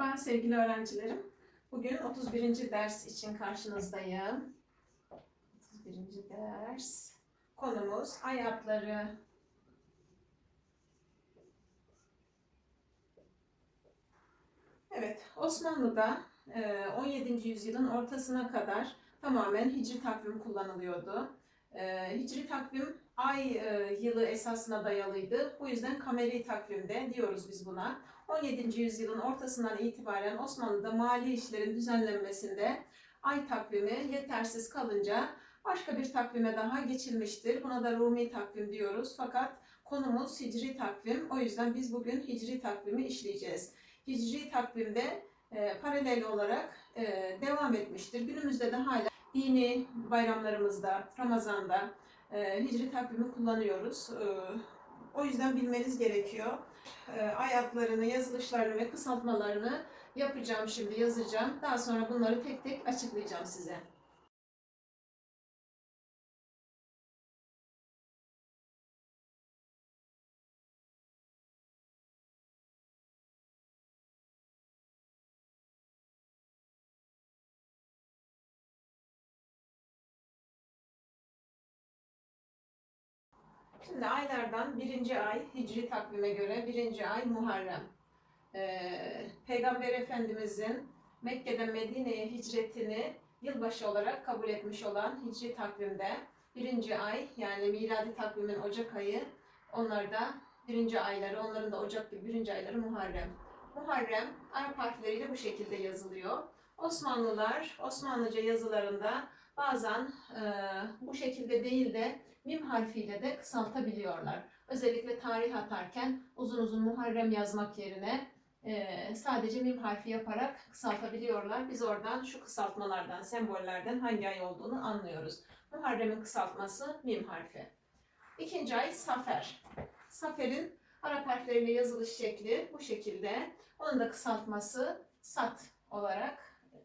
Merhaba sevgili öğrencilerim. Bugün 31. ders için karşınızdayım. 31. ders. Konumuz ay adları. Evet, Osmanlı'da e, 17. yüzyılın ortasına kadar tamamen hicri takvim kullanılıyordu. E, Hicri takvim ay e, yılı esasına dayalıydı. Bu yüzden kameri takvimde diyoruz biz buna. 17. yüzyılın ortasından itibaren Osmanlı'da mali işlerin düzenlenmesinde ay takvimi yetersiz kalınca başka bir takvime daha geçilmiştir. Buna da Rumi takvim diyoruz. Fakat konumuz hicri takvim. O yüzden biz bugün hicri takvimi işleyeceğiz. Hicri takvimde e, paralel olarak e, devam etmiştir. Günümüzde de hala dini bayramlarımızda, Ramazan'da e, hicri takvimi kullanıyoruz. E, o yüzden bilmeniz gerekiyor. E, ay adlarını, yazılışlarını ve kısaltmalarını yapacağım şimdi, yazacağım. Daha sonra bunları tek tek açıklayacağım size. Şimdi aylardan birinci ay hicri takvime göre birinci ay Muharrem. Ee, Peygamber Efendimizin Mekke'den Medine'ye hicretini yılbaşı olarak kabul etmiş olan hicri takvimde birinci ay yani miladi takvimin Ocak ayı onlar da birinci ayları onların da Ocak gibi birinci ayları Muharrem. Muharrem Arap harfleriyle bu şekilde yazılıyor. Osmanlılar Osmanlıca yazılarında bazen e, bu şekilde değil de mim harfiyle de kısaltabiliyorlar. Özellikle tarih atarken uzun uzun Muharrem yazmak yerine e, sadece mim harfi yaparak kısaltabiliyorlar. Biz oradan şu kısaltmalardan, sembollerden hangi ay olduğunu anlıyoruz. Muharrem'in kısaltması mim harfi. İkinci ay Safer. Safer'in Arap harfleriyle yazılış şekli bu şekilde. Onun da kısaltması Sat olarak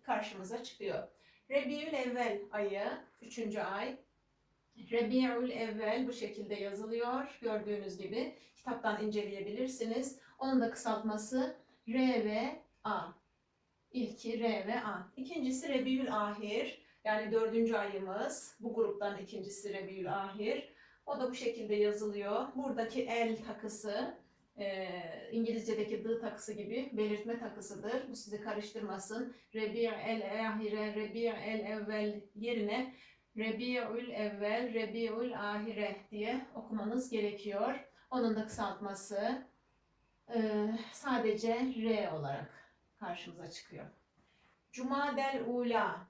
karşımıza çıkıyor. Rebiül Evvel ayı, üçüncü ay. Rebi'ül Evvel bu şekilde yazılıyor. Gördüğünüz gibi kitaptan inceleyebilirsiniz. Onun da kısaltması R ve A. İlki R ve A. İkincisi Rebi'ül Ahir. Yani dördüncü ayımız. Bu gruptan ikincisi Rebi'ül Ahir. O da bu şekilde yazılıyor. Buradaki el takısı e, İngilizce'deki d takısı gibi belirtme takısıdır. Bu sizi karıştırmasın. Rebi' el ahire, Rebi' el evvel yerine Rebi'ül evvel, Rebi'ül ahire diye okumanız gerekiyor. Onun da kısaltması e, sadece R olarak karşımıza çıkıyor. Cumadel Ula.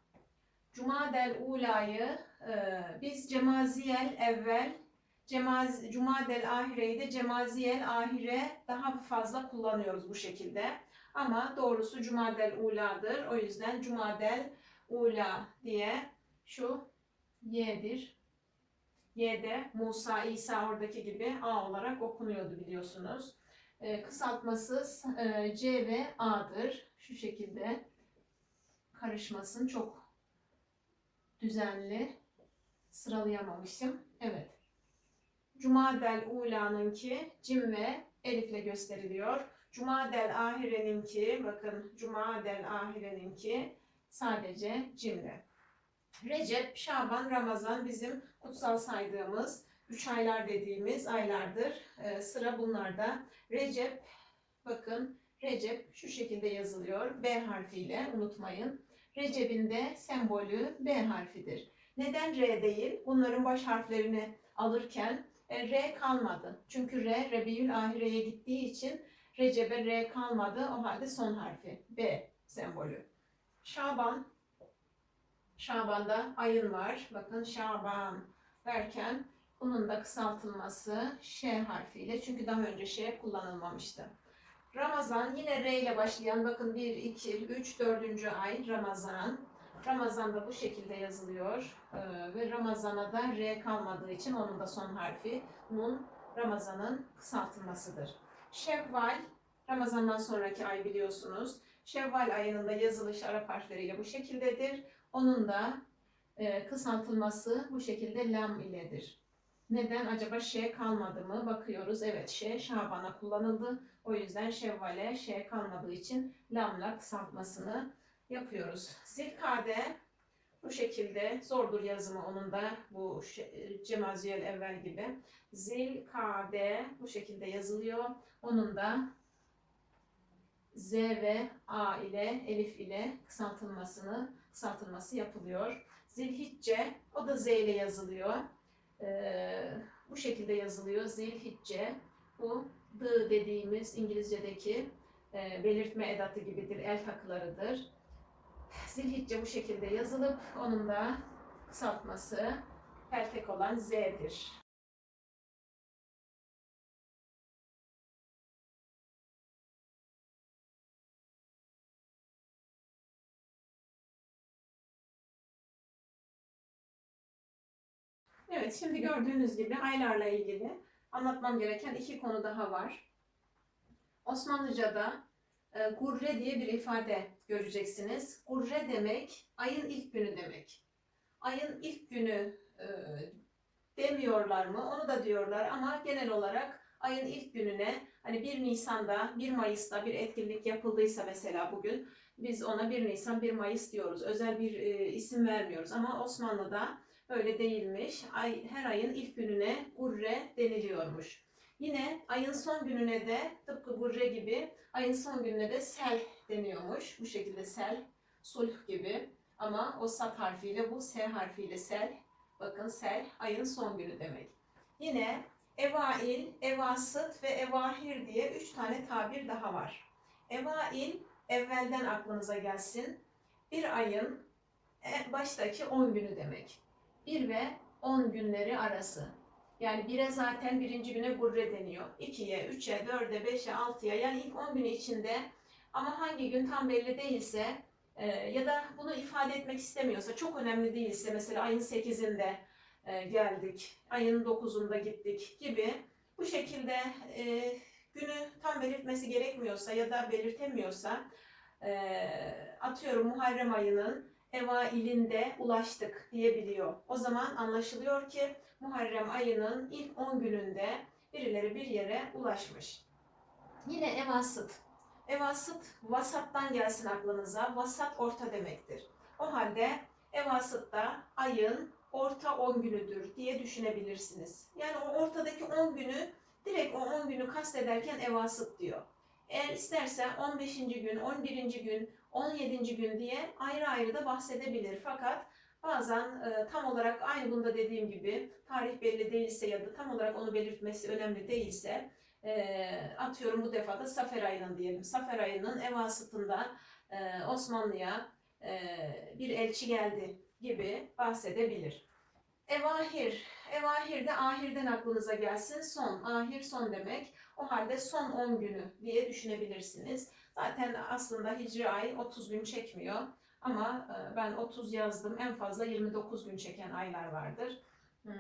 Cumadel Ula'yı e, biz Cemaziyel evvel, Cemaz, Cumadel ahireyi de Cemaziyel ahire daha fazla kullanıyoruz bu şekilde. Ama doğrusu Cumadel Ula'dır. O yüzden Cumadel Ula diye şu Y'dir. Y'de Musa, İsa oradaki gibi A olarak okunuyordu biliyorsunuz. E, kısaltması e, C ve A'dır. Şu şekilde karışmasın. Çok düzenli sıralayamamışım. Evet. Cumadel Ula'nınki cim ve elifle gösteriliyor. Cumadel Ahire'ninki bakın Cumadel Ahire'ninki sadece cimle. Recep, Şaban, Ramazan bizim kutsal saydığımız üç aylar dediğimiz aylardır. Ee, sıra bunlarda. Recep, bakın Recep şu şekilde yazılıyor. B harfiyle unutmayın. Recep'in de sembolü B harfidir. Neden R değil? Bunların baş harflerini alırken e, R kalmadı. Çünkü R, Rebiül Ahire'ye gittiği için Recep'e R kalmadı. O halde son harfi B sembolü. Şaban, Şaban'da ayın var. Bakın Şaban derken bunun da kısaltılması Ş harfiyle. Çünkü daha önce Ş kullanılmamıştı. Ramazan yine R ile başlayan bakın 1, 2, 3, 4. ay Ramazan. Ramazan da bu şekilde yazılıyor. Ee, ve Ramazan'a da R kalmadığı için onun da son harfi Nun Ramazan'ın kısaltılmasıdır. Şevval Ramazan'dan sonraki ay biliyorsunuz. Şevval ayının da yazılış Arap harfleriyle bu şekildedir. Onun da e, kısaltılması bu şekilde lam iledir. Neden acaba ş kalmadı mı? Bakıyoruz. Evet ş Şaban'a kullanıldı. O yüzden şevvale ş kalmadığı için lamla kısaltmasını yapıyoruz. Zilkade bu şekilde zordur yazımı onun da bu şe- cemaziyel evvel gibi. Zilkade bu şekilde yazılıyor. Onun da Z ve A ile Elif ile kısaltılmasını kısaltılması yapılıyor. Zilhicce o da Z ile yazılıyor. Ee, bu şekilde yazılıyor. Zilhicce bu D dediğimiz İngilizce'deki e, belirtme edatı gibidir. El takılarıdır. Zilhicce bu şekilde yazılıp onun da kısaltması peltek olan Z'dir. Evet, şimdi gördüğünüz gibi aylarla ilgili anlatmam gereken iki konu daha var. Osmanlıca'da e, gurre diye bir ifade göreceksiniz. Gurre demek ayın ilk günü demek. Ayın ilk günü e, demiyorlar mı? Onu da diyorlar ama genel olarak ayın ilk gününe hani 1 Nisan'da, 1 Mayıs'ta bir etkinlik yapıldıysa mesela bugün biz ona 1 Nisan, 1 Mayıs diyoruz. Özel bir e, isim vermiyoruz ama Osmanlı'da öyle değilmiş. Ay, her ayın ilk gününe gurre deniliyormuş. Yine ayın son gününe de tıpkı gurre gibi ayın son gününe de sel deniyormuş. Bu şekilde sel, sulh gibi. Ama o sat harfiyle bu s harfiyle sel. Bakın sel ayın son günü demek. Yine evail, evasıt ve evahir diye üç tane tabir daha var. Evail evvelden aklınıza gelsin. Bir ayın e, baştaki 10 günü demek. 1 ve 10 günleri arası. Yani 1'e zaten birinci güne gurre deniyor. 2'ye, 3'e, 4'e, 5'e, 6'ya yani ilk 10 günü içinde ama hangi gün tam belli değilse e, ya da bunu ifade etmek istemiyorsa çok önemli değilse mesela ayın 8'inde e, geldik, ayın 9'unda gittik gibi bu şekilde e, günü tam belirtmesi gerekmiyorsa ya da belirtemiyorsa e, atıyorum Muharrem ayının evailinde ulaştık diyebiliyor. O zaman anlaşılıyor ki Muharrem ayının ilk 10 gününde birileri bir yere ulaşmış. Yine evasıt. Evasıt vasattan gelsin aklınıza. Vasat orta demektir. O halde evasıtta ayın orta 10 günüdür diye düşünebilirsiniz. Yani o ortadaki 10 günü direkt o 10 günü kastederken evasıt diyor. Eğer isterse 15. gün, 11. gün, 17. gün diye ayrı ayrı da bahsedebilir. Fakat bazen e, tam olarak aynı bunda dediğim gibi tarih belli değilse ya da tam olarak onu belirtmesi önemli değilse e, atıyorum bu defa da Safer ayının diyelim. Safer ayının evasıtında e, Osmanlı'ya e, bir elçi geldi gibi bahsedebilir. Evahir. Evahir de ahirden aklınıza gelsin. Son. Ahir son demek. O halde son 10 günü diye düşünebilirsiniz. Zaten aslında hicri ay 30 gün çekmiyor. Ama e, ben 30 yazdım. En fazla 29 gün çeken aylar vardır. Hmm,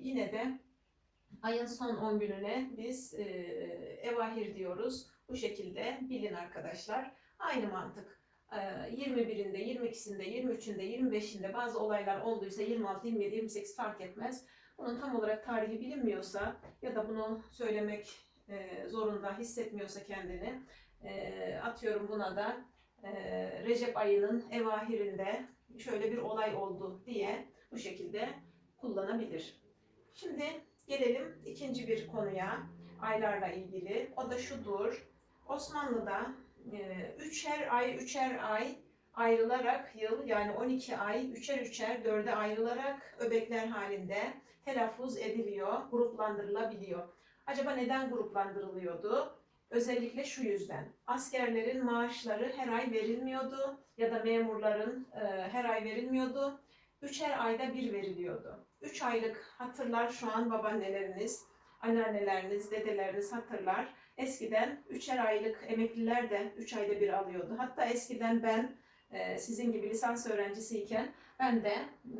Yine de ayın son 10 gününe biz e, evahir diyoruz. Bu şekilde bilin arkadaşlar. Aynı mantık. E, 21'inde, 22'sinde, 23'ünde, 25'inde bazı olaylar olduysa 26, 27, 28 fark etmez. Bunun tam olarak tarihi bilinmiyorsa ya da bunu söylemek e, zorunda hissetmiyorsa kendini e, atıyorum buna da e, Recep ayının evahirinde şöyle bir olay oldu diye bu şekilde kullanabilir. Şimdi gelelim ikinci bir konuya aylarla ilgili. O da şudur. Osmanlı'da üçer ay, üçer ay ayrılarak yıl yani 12 ay üçer üçer dörde ayrılarak öbekler halinde telaffuz ediliyor, gruplandırılabiliyor. Acaba neden gruplandırılıyordu? Özellikle şu yüzden. Askerlerin maaşları her ay verilmiyordu ya da memurların e, her ay verilmiyordu. Üçer ayda bir veriliyordu. Üç aylık hatırlar şu an babaanneleriniz, anneanneleriniz, dedeleriniz hatırlar. Eskiden üçer aylık emekliler de üç ayda bir alıyordu. Hatta eskiden ben e, sizin gibi lisans öğrencisiyken ben de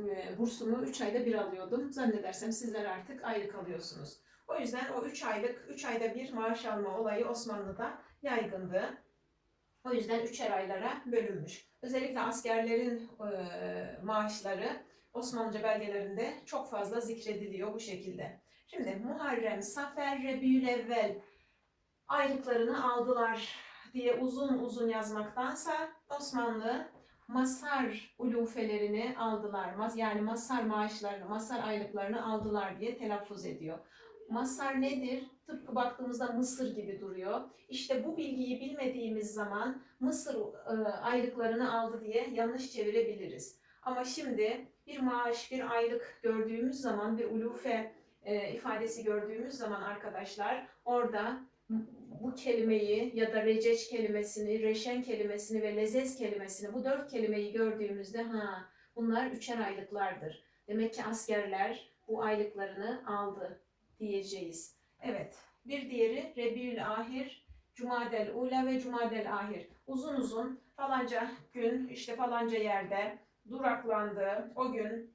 e, bursumu 3 ayda bir alıyordum. Zannedersem sizler artık aylık alıyorsunuz. O yüzden o 3 aylık, 3 ayda bir maaş alma olayı Osmanlı'da yaygındı. O yüzden üçer aylara bölünmüş. Özellikle askerlerin e, maaşları Osmanlıca belgelerinde çok fazla zikrediliyor bu şekilde. Şimdi Muharrem, Safer, Rebiülevvel aylıklarını aldılar diye uzun uzun yazmaktansa Osmanlı masar ulufelerini aldılar. Yani masar maaşlarını, masar aylıklarını aldılar diye telaffuz ediyor. Masar nedir? Tıpkı baktığımızda Mısır gibi duruyor. İşte bu bilgiyi bilmediğimiz zaman Mısır e, aylıklarını aldı diye yanlış çevirebiliriz. Ama şimdi bir maaş, bir aylık gördüğümüz zaman, bir ulufe e, ifadesi gördüğümüz zaman arkadaşlar orada bu kelimeyi ya da receç kelimesini, reşen kelimesini ve lezez kelimesini bu dört kelimeyi gördüğümüzde ha bunlar üçer aylıklardır. Demek ki askerler bu aylıklarını aldı diyeceğiz. Evet. Bir diğeri Rebiül Ahir, Cumadel Ula ve Cumadel Ahir. Uzun uzun falanca gün işte falanca yerde duraklandı. O gün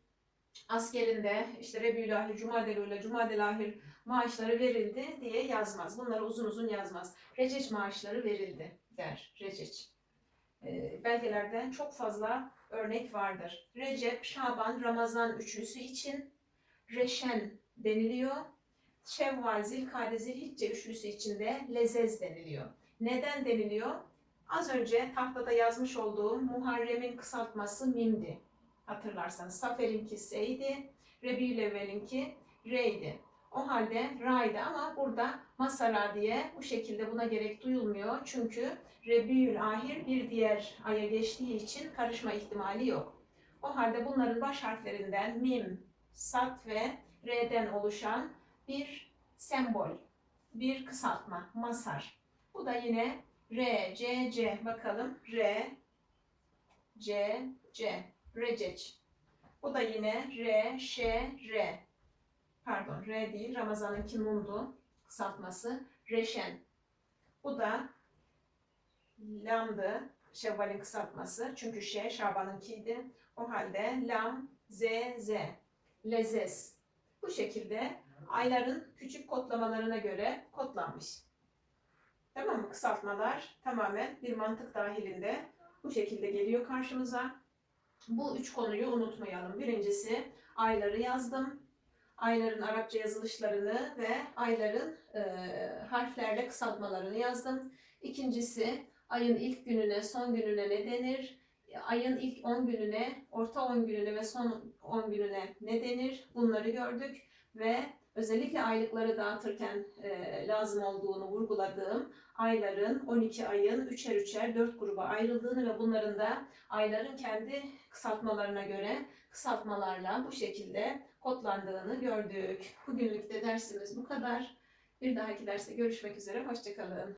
askerinde işte Rebiül Ahir, Cumadel Ula, Cumadel Ahir maaşları verildi diye yazmaz. Bunları uzun uzun yazmaz. Receç maaşları verildi der Receç. E, belgelerde çok fazla örnek vardır. Recep, Şaban, Ramazan üçlüsü için Reşen deniliyor. Şevval, Zilkade, Zilhicce üçlüsü için de Lezez deniliyor. Neden deniliyor? Az önce tahtada yazmış olduğum Muharrem'in kısaltması Mim'di. Hatırlarsanız Safer'inki S'ydi, Rebiülevvel'inki Re'ydi. O halde Ra'ydı ama burada Masara diye bu şekilde buna gerek duyulmuyor. Çünkü Rebiül Ahir bir diğer aya geçtiği için karışma ihtimali yok. O halde bunların baş harflerinden Mim, Sat ve R'den oluşan bir sembol, bir kısaltma, masar. Bu da yine R, C, C. Bakalım R, C, C. Receç. Bu da yine R, Ş, R. Pardon, R değil, Ramazan'ınki Nundu kısaltması. Reşen. Bu da Lam'dı, Şevval'in kısaltması. Çünkü Ş, Şaban'ınkiydi. O halde Lam, Z, Z. Lezez. Bu şekilde ayların küçük kodlamalarına göre kodlanmış. Tamam mı? Kısaltmalar tamamen bir mantık dahilinde bu şekilde geliyor karşımıza. Bu üç konuyu unutmayalım. Birincisi ayları yazdım. Ayların Arapça yazılışlarını ve ayların e, harflerle kısaltmalarını yazdım. İkincisi ayın ilk gününe, son gününe ne denir? Ayın ilk 10 gününe, orta 10 gününe ve son 10 gününe ne denir? Bunları gördük ve özellikle aylıkları dağıtırken e, lazım olduğunu vurguladığım ayların 12 ayın üçer üçer 4 gruba ayrıldığını ve bunların da ayların kendi kısaltmalarına göre kısaltmalarla bu şekilde kodlandığını gördük. Bugünlük de dersimiz bu kadar. Bir dahaki derste görüşmek üzere. Hoşçakalın.